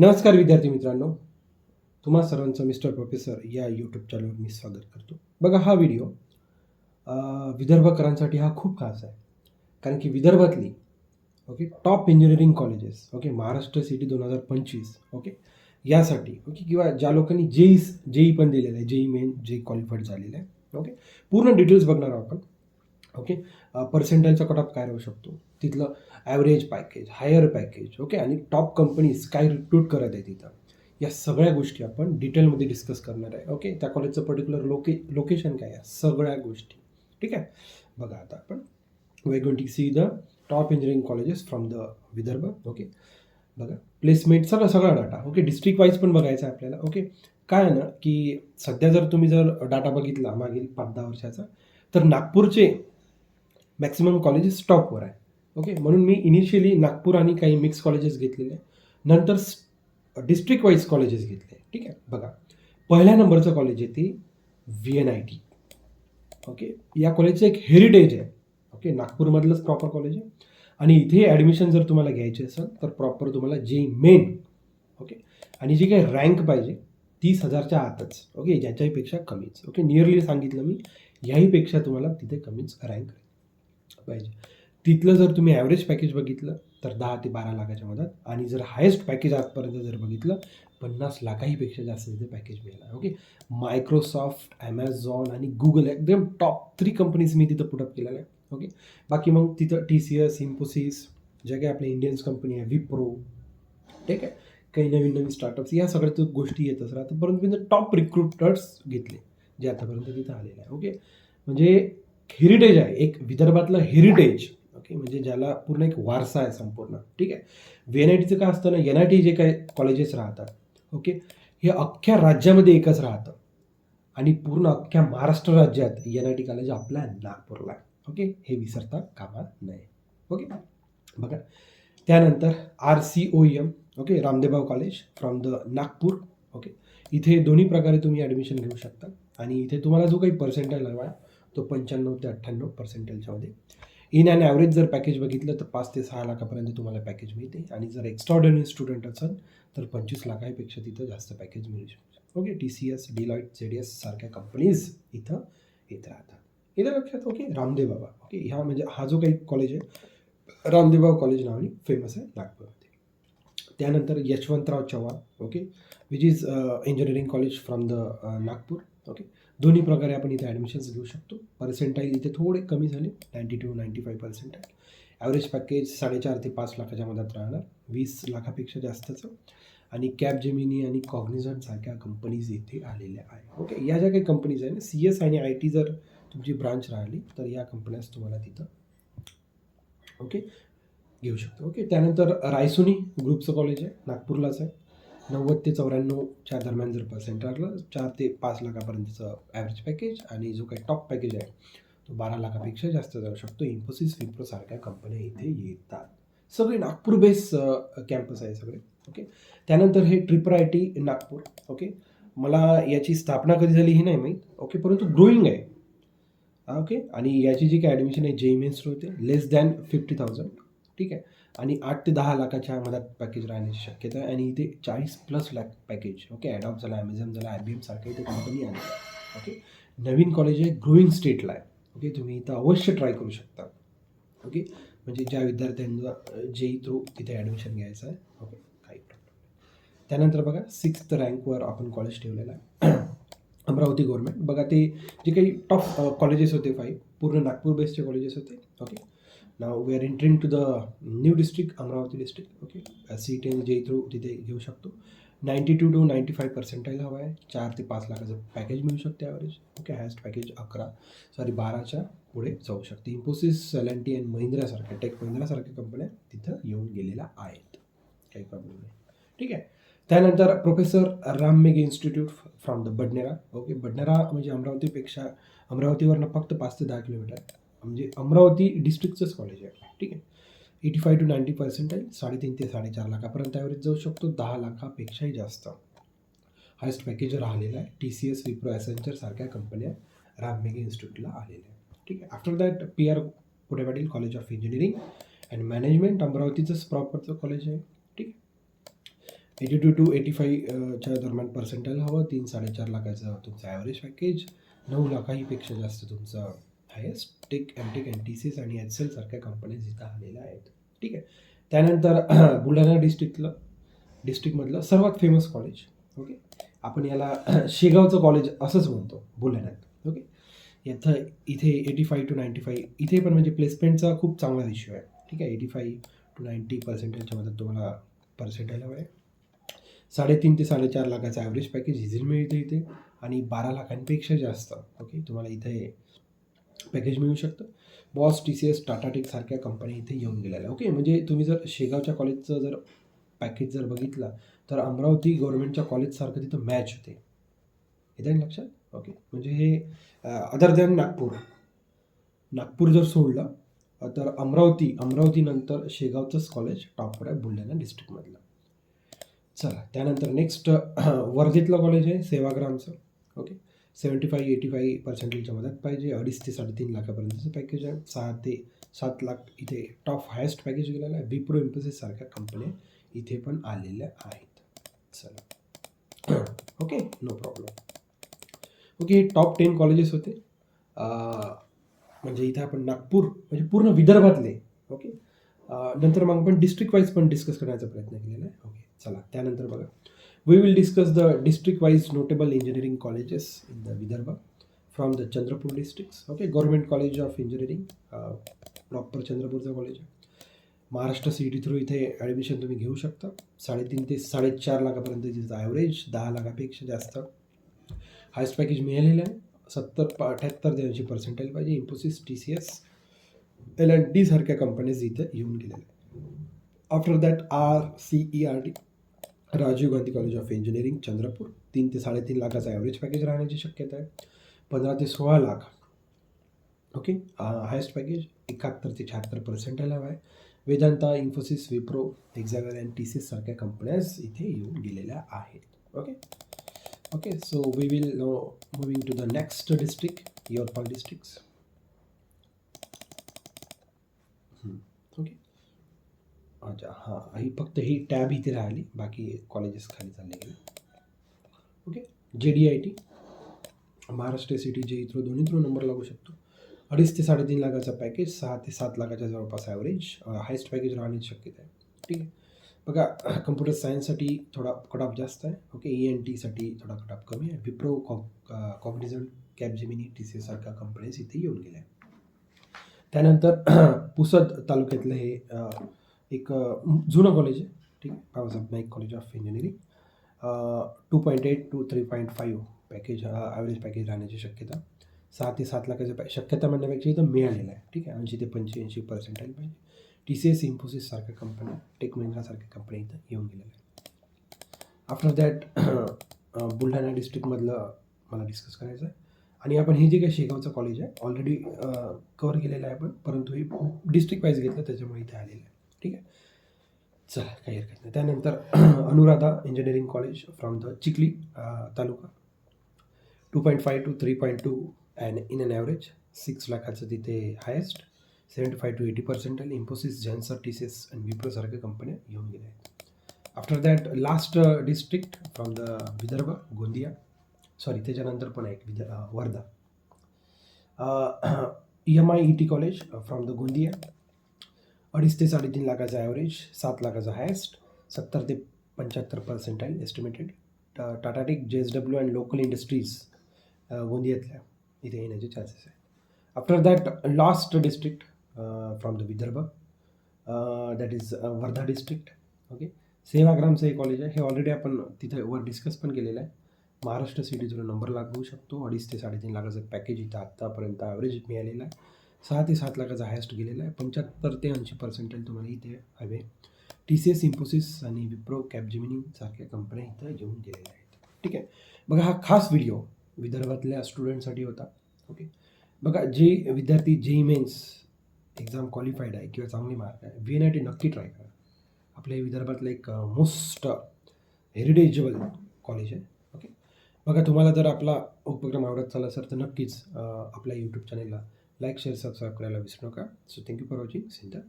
नमस्कार विद्यार्थी मित्रांनो. तुम्हा सर्वांचं मिस्टर प्रोफेसर या यूट्यूब चॅनलवर मी स्वागत करतो. बघा हा व्हिडिओ विदर्भकरांसाठी हा खूप खास आहे. कारण की विदर्भातली okay top engineering colleges okay Maharashtra city दोन हजार पंचवीस ओके यासाठी ओके किंवा ज्या लोकांनी जेई जेई पण दिलेलं आहे जेई मेन जेई क्वालिफाईड झालेलं आहे ओके पूर्ण डिटेल्स बघणार आहोत आपण ओके पर्सेंटेजचा कट ऑफ काय राहू शकतो? तिथलं average package higher package okay आणि टॉप कंपनीज काय रिक्रूट करत आहे तिथं? या सगळ्या गोष्टी आपण डिटेलमध्ये डिस्कस करणार आहे ओके त्या कॉलेजचं पर्टिक्युलर लोके लोकेशन काय आहे? सगळ्या गोष्टी ठीक आहे? बघा आता आपण. We going to see the top engineering colleges from the Vidarbha okay बघा. प्लेसमेंट सगळं सगळा डाटा ओके डिस्ट्रिक्ट वाईज पण बघायचा आहे आपल्याला ओके काय आहे ना की सध्या जर तुम्ही जर डाटा बघितला मागील पाच दहा वर्षाचा तर नागपूरचे मॅक्सिमम कॉलेजेस टॉपवर आहे ओके म्हणून मी इनिशियली नागपूर आणि काही मिक्स कॉलेजेस घेतलेले. आहे नंतर डिस्ट्रिक्ट वाईज कॉलेजेस घेतले. ठीक आहे? बघा. पहिल्या नंबरचं कॉलेज आहे ते V N I T okay या कॉलेजचं एक हेरिटेज आहे. ओके नागपूरमधलंच प्रॉपर कॉलेज आहे. आणि इथे ॲडमिशन जर तुम्हाला घ्यायची असेल तर प्रॉपर तुम्हाला जे मेन ओके आणि जी काही रँक पाहिजे तीस हजारच्या आतच. ओके ज्याच्याहीपेक्षा कमीच. ओके नियरली सांगितलं मी. याहीपेक्षा तुम्हाला तिथे कमीच रँक पाहिजे. तिथलं जर तुम्ही ॲव्हरेज पॅकेज बघितलं तर दहा ते बारा लाखाच्या मधात. आणि जर हायेस्ट पॅकेज आजपर्यंत जर बघितलं पन्नास लाखाहीपेक्षा जास्त तिथे पॅकेज मिळालं. ओके मायक्रोसॉफ्ट ॲमेझॉन आणि गुगल एकदम टॉप थ्री कंपनीज मी तिथं पुटअप केलेलं आहे ओके बाकी मग तिथं टी सी एस इन्फोसिस ज्या काही आपल्या इंडियन्स कंपनी आहे विप्रो ठीक आहे? काही नवीन नवीन स्टार्टअप्स या सगळ्या गोष्टी येतच राहतात. परंतु मी टॉप रिक्रुटर्स घेतले जे आतापर्यंत तिथं आलेले आहे ओके म्हणजे हेरिटेज आहे. एक विदर्भातलं हेरिटेज ओके म्हणजे ज्याला पूर्ण एक वारसा आहे संपूर्ण. ठीक आहे? व्ही एन आय टीचं काय असतं ना एन आय टी जे काही कॉलेजेस राहतात ओके हे अख्ख्या राज्यामध्ये एकच राहतं. आणि पूर्ण अख्ख्या महाराष्ट्र राज्यात एन आय टी कॉलेज आपल्या नागपूरला ओके हे विसरता कामा नये ओके बघा त्यानंतर R C O M okay Ramdeobaba college from the Nagpur okay इथे दोन्ही प्रकारे तुम्ही ॲडमिशन घेऊ शकता. आणि इथे तुम्हाला जो काही पर्सेंटेज हवा आहे तो पंच्याण्णव ते अठ्ठ्याण्णव पर्सेंटेजच्यामध्ये इन अँड ॲव्हरेज जर पॅकेज बघितलं तर पाच ते सहा लाखापर्यंत तुम्हाला पॅकेज मिळते. आणि जर एक्स्ट्रॉर्डनरी स्टुडंट असेल तर पंचवीस लाखापेक्षा तिथं जास्त पॅकेज मिळू शकतो. Okay T C S Deloitte J D S सारख्या कंपनीज इथं येत राहतात. इथं लक्षात? ओके रामदेव बाबा. ओके ह्या म्हणजे हा जो काही कॉलेज आहे रामदेव बाबा कॉलेज नावाने फेमस आहे नागपूरमध्ये. त्यानंतर Yashwantrao Chavan. Okay which is engineering college from the Nagpur okay दोन्ही प्रकारे आपण इथे ॲडमिशन्स घेऊ शकतो. पर्सेंटाईल इथे थोडे कमी झाले. Ninety two ninety five percentile average package साडेचार ते पाच लाखाच्या मधात राहणार. वीस लाखापेक्षा जास्तचं. आणि कॅब जेमिनी आणि कॉग्निझंट सारख्या कंपनीज इथे आलेल्या आहेत. ओके या ज्या काही कंपनीज आहे ना सी एस आणि आय टी जर तुमची ब्रांच राहिली तर या कंपन्याच तुम्हाला तिथं ओके घेऊ शकतो. ओके त्यानंतर रायसोनी ग्रुपचं कॉलेज आहे. नागपूरलाच आहे. नव्वद ते चौऱ्याण्णवच्या दरम्यान जर पर्सेंट राहिलं चार ते पाच लाखापर्यंतचं ॲव्हरेज पॅकेज आणि जो काही टॉप पॅकेज आहे तो बारा लाखापेक्षा जास्त जाऊ शकतो. इन्फोसिस विप्रो सारख्या कंपन्या इथे येतात. सगळे नागपूर बेस कॅम्पस आहे सगळे ओके त्यानंतर हे triple I T Nagpur okay मला याची स्थापना कधी झाली हे नाही माहीत ओके परंतु ग्रोईंग आहे ओके आणि याची जी काही ॲडमिशन आहे जे मेन्स होते लेस दॅन फिफ्टी थाउजंड ठीक आहे? आणि आठ ते दहा लाखाच्या मधात पॅकेज राहण्याची शक्यता आहे. आणि इथे चाळीस plus lakh package okay Adobe झाला ॲमेझॉन झाला आय बी एम सारख्या इथे कंपनी आहे ओके नवीन कॉलेज आहे ग्रोईंग स्टेटला आहे ओके तुम्ही इथं अवश्य ट्राय करू शकता ओके म्हणजे ज्या विद्यार्थ्यांना जे थ्रू तिथे ॲडमिशन घ्यायचं आहे ओके काही प्रॉब्लेम त्यानंतर बघा सिक्स्थ रँकवर आपण कॉलेज ठेवलेलं आहे. अमरावती गव्हर्मेंट बघा ते जे काही टॉप कॉलेजेस होते फाईव्ह पूर्ण नागपूर बेस्डचे कॉलेजेस होते okay now we are entering to the new district Amravati district okay C T N J through तिथे घेऊ शकतो. Ninety two two ninety five percentile हवा आहे. चार ते पाच लाखाचं पॅकेज मिळू शकते ॲव्हरेज ओके हायस्ट पॅकेज अकरा सॉरी बाराच्या पुढे जाऊ शकते. इन्फोसिस एल अँड महिंद्रासारख्या टेक महिंद्रासारख्या कंपन्या तिथं येऊन गेलेल्या आहेत. काही प्रॉब्लेम नाही. ठीक आहे. त्यानंतर professor Ram Meghe institute from the Badnera okay Badnera म्हणजे अमरावतीपेक्षा अमरावतीवरनं फक्त पाच ते दहा किलोमीटर म्हणजे अमरावती डिस्ट्रिक्टचंच कॉलेज आहे. ठीक आहे? Eighty five to ninety percentile साडेतीन ते साडेचार लाखापर्यंत ॲव्हरेज जाऊ शकतो. दहा लाखापेक्षाही जास्त. हायस्ट पॅकेज राहिलेला आहे. T C S Wipro Accenture सारख्या कंपन्या राममेघे इन्स्टिट्यूटला आलेल्या आहेत. ठीक आहे? आफ्टर दॅट पी आर पुढे Patil college of engineering and management अमरावतीचंच प्रॉपरचं कॉलेज आहे. ठीक आहे? एटी टू टू एटी फाईच्या दरम्यान पर्सेंटाईल हवं. तीन साडेचार लाखाचं तुमचं ॲव्हरेज पॅकेज नऊ लाखाहीपेक्षा जास्त तुमचं highest tech M tech N T C आणि एच सारख्या कंपनीज इथं आलेल्या आहेत. ठीक आहे? त्यानंतर बुलढाणा डिस्ट्रिक्टलं डिस्ट्रिक्टमधलं सर्वात फेमस कॉलेज ओके आपण याला शेगावचं कॉलेज असंच म्हणतो बुलढाण्यात ओके याचं इथे eighty five to ninety five इथे पण म्हणजे प्लेसमेंटचा खूप चांगला रेशिओ आहे. ठीक आहे? एटी फाईव्ह टू नाईंटी पर्सेंटेजच्या मध्ये तुम्हाला पर्सेंटेज हवं आहे. साडेतीन ते साडेचार लाखाचं ॲव्हरेज पॅकेज इझिली मिळते इथे आणि बारा लाखांपेक्षा जास्त ओके तुम्हाला इथे पॅकेज मिळू शकतं. Boss T C S Tata tech सारख्या कंपनी इथे येऊन गेलेल्या ओके म्हणजे तुम्ही जर शेगावच्या कॉलेजचं जर पॅकेज जर बघितलं तर अमरावती गव्हर्नमेंटच्या कॉलेजसारखं तिथं मॅच होते. येते लक्षात? ओके म्हणजे हे अदर दॅन नागपूर. नागपूर जर सोडलं तर अमरावती अमरावतीनंतर शेगावचंच कॉलेज टॉपवर आहे बुलढाणा डिस्ट्रिक्टमधलं चला त्यानंतर नेक्स्ट वर्धेतलं कॉलेज आहे सेवाग्रामचं. Okay seventy five eighty five पर्सेंटेजच्या मध्यात पाहिजे. अडीच ते साडेतीन लाखापर्यंतचं पॅकेज आहे. सहा ते सात लाख इथे टॉप हायेस्ट पॅकेज गेलेलं आहे. विप्रो इन्फोसिस सारख्या कंपन्या इथे पण आलेल्या आहेत. चला. ओके नो प्रॉब्लेम ओके हे टॉप टेन कॉलेजेस होते म्हणजे इथे आपण नागपूर म्हणजे पूर्ण विदर्भातले. ओके नंतर मग आपण डिस्ट्रिक्ट वाईज पण डिस्कस करण्याचा प्रयत्न केलेला आहे. ओके चला. त्यानंतर बघा. We will discuss the district wise notable engineering colleges in the Vidarbha from the Chandrapur districts okay government college of engineering proper चंद्रपूरचं college आहे महाराष्ट्र सी डी थ्रू इथे ॲडमिशन तुम्ही घेऊ शकता. साडेतीन ते साडेचार लाखापर्यंत तिथं ॲव्हरेज दहा लाखापेक्षा जास्त. हायस्ट पॅकेज मिळालेलं आहे. सत्तर प अठ्याहत्तर ते ऐंशी पर्सेंटाईल पाहिजे. Infosys T C S L N D सारख्या कंपनीज इथे येऊन गेलेल्या after that R C E R D Rajiv Gandhi college of engineering Chandrapur. तीन ते साडेतीन लाखाचा ॲव्हरेज पॅकेज राहण्याची शक्यता आहे. पंधरा ते सोळा लाख. ओके हायेस्ट पॅकेज एकाहत्तर ते शहात्तर पर्सेंट हवा आहे. वेदांता इन्फोसिस विप्रो एक्झॅगर अँड टी सी सारख्या कंपन्याज इथे येऊन गेलेल्या आहेत. Okay okay so we will no moving to the next district Yavatmal districts okay अच्छा हां. ही फक्त ही टॅब इथे राहिली बाकी कॉलेजेस खाली चालले गेले. Okay J D I T Maharashtra city J through दोन्ही थ्रू नंबर लागू शकतो. अडीच ते साडेतीन लाखाचा पॅकेज सहा ते सात लाखाच्या जवळपास ॲव्हरेज हायस्ट पॅकेज राहण्याची शक्यता आहे. ठीक आहे? बघा कम्प्युटर सायन्ससाठी थोडा कटऑफ जास्त आहे. ओके ई एन टीसाठी थोडा कटऑफ कमी आहे. विप्रो कॉ कॉम्पिटिझन कॅबजेमिनी टी सी सारख्या कंपनीज इथे येऊन गेल्या. त्यानंतर पुसद तालुक्यातलं हे एक जुनं कॉलेज आहे ठीक आहे? Babasaheb Naik college of engineering two point eight to three point five package average package राहण्याची शक्यता. सहा ते सात लाखाचं पॅ शक्यता म्हणण्यापेक्षा इथं मिळालेलं आहे ठीक आहे? ऐंशी ते पंच्याऐंशी पर्सेंटाईल पाहिजे. टी सी एस इन्फोसिस सारख्या कंपन्या टेक महिंद्रासारख्या कंपन्या इथं येऊन गेलेल्या आहेत आफ्टर दॅट बुलढाणा डिस्ट्रिक्टमधलं मला डिस्कस करायचं आहे. आणि आपण हे जे काही शेगावचं कॉलेज आहे ऑलरेडी कवर केलेलं आहे आपण परंतु हे डिस्ट्रिक्ट वाईज घेतलं त्याच्यामुळे इथे आलेलं आहे. चला काही हरकत नाही. त्यानंतर Anuradha engineering college from the Chikhli taluka. Two point five two three point two and in an average six लाखाचं तिथे highest seventy five to eighty percent आणि Infosys Zensar T C S आणि विप्रोसारख्या कंपन्या येऊन गेल्या आहेत. After that last district from the Vidarbha Gondia. Sorry त्याच्यानंतर पण एक with uh, Wardha. E M I E T college from the Gondia. अडीच ते साडेतीन लाखाचा ॲव्हरेज सात लाखाचा हायेस्ट सत्तर ते पंच्याहत्तर percentile estimated Tata tech J S W and local industries गोंदियातल्या इथे येण्याचे चान्सेस आहे after that last district from the Vidarbha that is Wardha district okay सेवाग्रामचं हे कॉलेज आहे. हे ऑलरेडी आपण तिथे वर डिस्कस पण केलेलं आहे. महाराष्ट्र सिटी नंबर लागू शकतो. अडीच ते साडेतीन लाखाचं पॅकेज इथं आत्तापर्यंत ॲव्हरेज मिळालेलं आहे. सहा ते सात लाखाचा हायस्ट गेलेला आहे. पंच्याहत्तर ते ऐंशी पर्सेंटेज तुम्हाला इथे हवे टी सी एस इन्फोसिस आणि विप्रो कॅपजिमिनी सारख्या कंपन्या इथं येऊन गेलेल्या आहेत. ठीक आहे? बघा हा खास व्हिडिओ विदर्भातल्या स्टुडंटसाठी होता. ओके बघा जे विद्यार्थी जेई मेन्स एक्झाम क्वालिफाईड आहे किंवा चांगले मार्क आहे व्ही एन आय टी नक्की ट्राय करा. आपल्या विदर्भातलं एक मोस्ट हेरिटेजेबल कॉलेज आहे. ओके बघा तुम्हाला जर आपला उपक्रम आवडत चालला असेल तर नक्कीच आपल्या यूट्यूब चॅनेलला लाईक शेअर सबस्क्राईब करायला विसरू नका so thank you for watching sinter